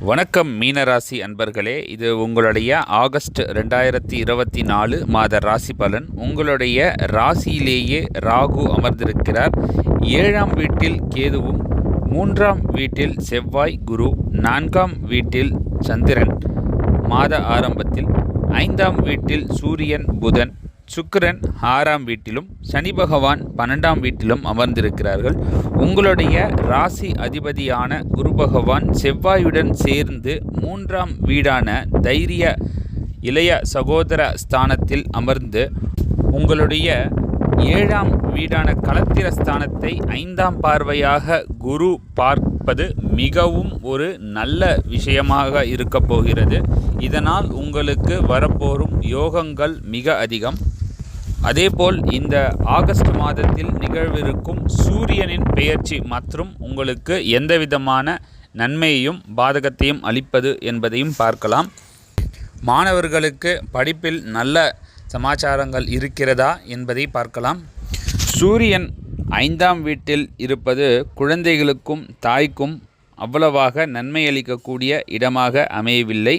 வணக்கம் மீனராசி அன்பர்களே. இது உங்களுடைய ஆகஸ்ட் ரெண்டாயிரத்தி இருபத்தி நாலு மாத ராசி பலன். உங்களுடைய ராசியிலேயே ராகு அமர்ந்திருக்கிறார். ஏழாம் வீட்டில் கேதுவும் மூன்றாம் வீட்டில் செவ்வாய் குரு நான்காம் வீட்டில் சந்திரன். மாத ஆரம்பத்தில் ஐந்தாம் வீட்டில் சூரியன் புதன். சுக்கிரன் ஆறாம் வீட்டிலும் சனி பகவான் பன்னெண்டாம் வீட்டிலும் அமர்ந்திருக்கிறார்கள். உங்களுடைய ராசி அதிபதியான குரு பகவான் செவ்வாயுடன் சேர்ந்து மூன்றாம் வீடான தைரிய இளைய சகோதர ஸ்தானத்தில் அமர்ந்து உங்களுடைய ஏழாம் வீடான களத்திர ஸ்தானத்தை ஐந்தாம் பார்வையாக குரு பார்ப்பது மிகவும் ஒரு நல்ல விஷயமாக இருக்கப் போகிறது. இதனால் உங்களுக்கு வரப்போகும் யோகங்கள் மிக அதிகம். அதேபோல் இந்த ஆகஸ்ட் மாதத்தில் நிகழ்விருக்கும் சூரியனின் பெயர்ச்சி மற்றும் உங்களுக்கு எந்தவிதமான நன்மையையும் பாதகத்தையும் அளிப்பது என்பதையும் பார்க்கலாம். மாணவர்களுக்கு படிப்பில் நல்ல சமாச்சாரங்கள் இருக்கிறதா என்பதை பார்க்கலாம். சூரியன் ஐந்தாம் வீட்டில் இருப்பது குழந்தைகளுக்கும் தாய்க்கும் அவ்வளவாக நன்மை அளிக்கக்கூடிய இடமாக அமையவில்லை.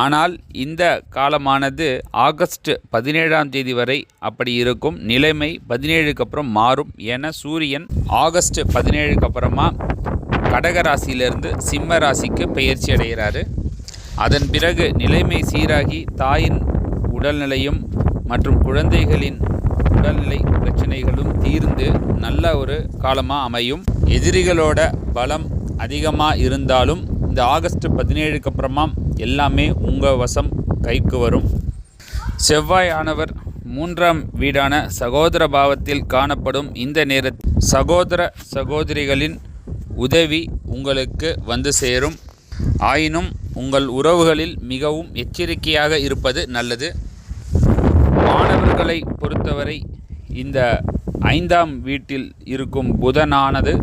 ஆனால் இந்த காலமானது ஆகஸ்ட் பதினேழாம் தேதி வரை அப்படி இருக்கும். நிலைமை பதினேழுக்கு அப்புறம் மாறும் என சூரியன் ஆகஸ்ட் பதினேழுக்கு அப்புறமா கடக ராசியிலிருந்து சிம்ம ராசிக்கு பயிற்சி அடைகிறாரு. அதன் பிறகு நிலைமை சீராகி தாயின் உடல்நிலையும் மற்றும் குழந்தைகளின் உடல்நிலை பிரச்சனைகளும் தீர்ந்து நல்ல ஒரு காலமாக அமையும். எதிரிகளோட பலம் அதிகமாக இருந்தாலும் இந்த ஆகஸ்ட் பதினேழுக்கு அப்புறமா எல்லாமே உங்கள் வசம் கைக்கு வரும். செவ்வாய் ஆனவர் மூன்றாம் வீடான சகோதர பாவத்தில் காணப்படும் இந்த நேர சகோதர சகோதரிகளின் உதவி உங்களுக்கு வந்து சேரும். ஆயினும் உங்கள் உறவுகளில் மிகவும் எச்சரிக்கையாக இருப்பது நல்லது. மாணவர்களை பொறுத்தவரை இந்த ஐந்தாம் வீட்டில் இருக்கும் புதனானது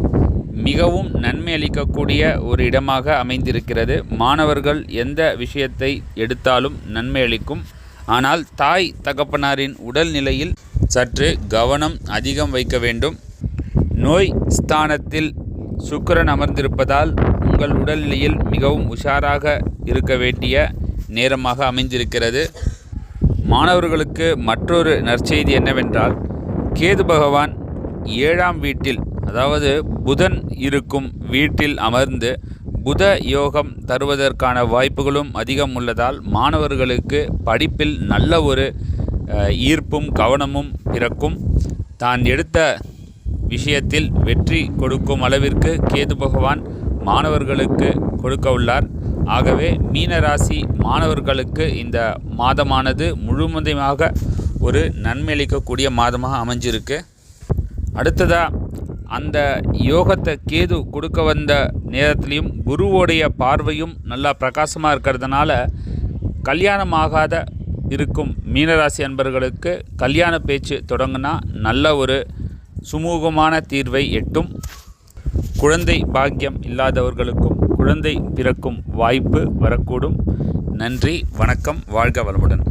மிகவும் நன்மை அளிக்கக்கூடிய ஒரு இடமாக அமைந்திருக்கிறது. மாணவர்கள் எந்த விஷயத்தை எடுத்தாலும் நன்மை அளிக்கும். ஆனால் தாய் தகப்பனாரின் உடல்நிலையில் சற்று கவனம் அதிகம் வைக்க வேண்டும். நோய் ஸ்தானத்தில் சுக்கிரன் அமர்ந்திருப்பதால் உங்கள் உடல்நிலையில் மிகவும் உஷாராக இருக்க வேண்டிய நேரமாக அமைந்திருக்கிறது. மாணவர்களுக்கு மற்றொரு நற்செய்தி என்னவென்றால் கேது பகவான் ஏழாம் வீட்டில் அதாவது புதன் இருக்கும் வீட்டில் அமர்ந்து புத யோகம் தருவதற்கான வாய்ப்புகளும் அதிகம் உள்ளதால் மாணவர்களுக்கு படிப்பில் நல்ல ஒரு ஈர்ப்பும் கவனமும் பிறக்கும். தான் எடுத்த விஷயத்தில் வெற்றி கொடுக்கும் அளவிற்கு கேது பகவான் மாணவர்களுக்கு கொடுக்க உள்ளார். ஆகவே மீனராசி மாணவர்களுக்கு இந்த மாதமானது முழுவதுமாக ஒரு நன்மை அளிக்கக்கூடிய மாதமாக அமைஞ்சிருக்கு. அடுத்ததாக அந்த யோகத்தை கேது கொடுக்க வந்த நேரத்துலையும் குருவோடைய பார்வையும் நல்லா பிரகாசமாக இருக்கிறதுனால கல்யாணம் ஆகாத இருக்கும் மீனராசி அன்பர்களுக்கு கல்யாண பேச்சு தொடங்கினா நல்ல ஒரு சுமூகமான தீர்வை எட்டும். குழந்தை பாக்கியம் இல்லாதவர்களுக்கும் குழந்தை பிறக்கும் வாய்ப்பு வரக்கூடும். நன்றி வணக்கம் வாழ்க வளமுடன்.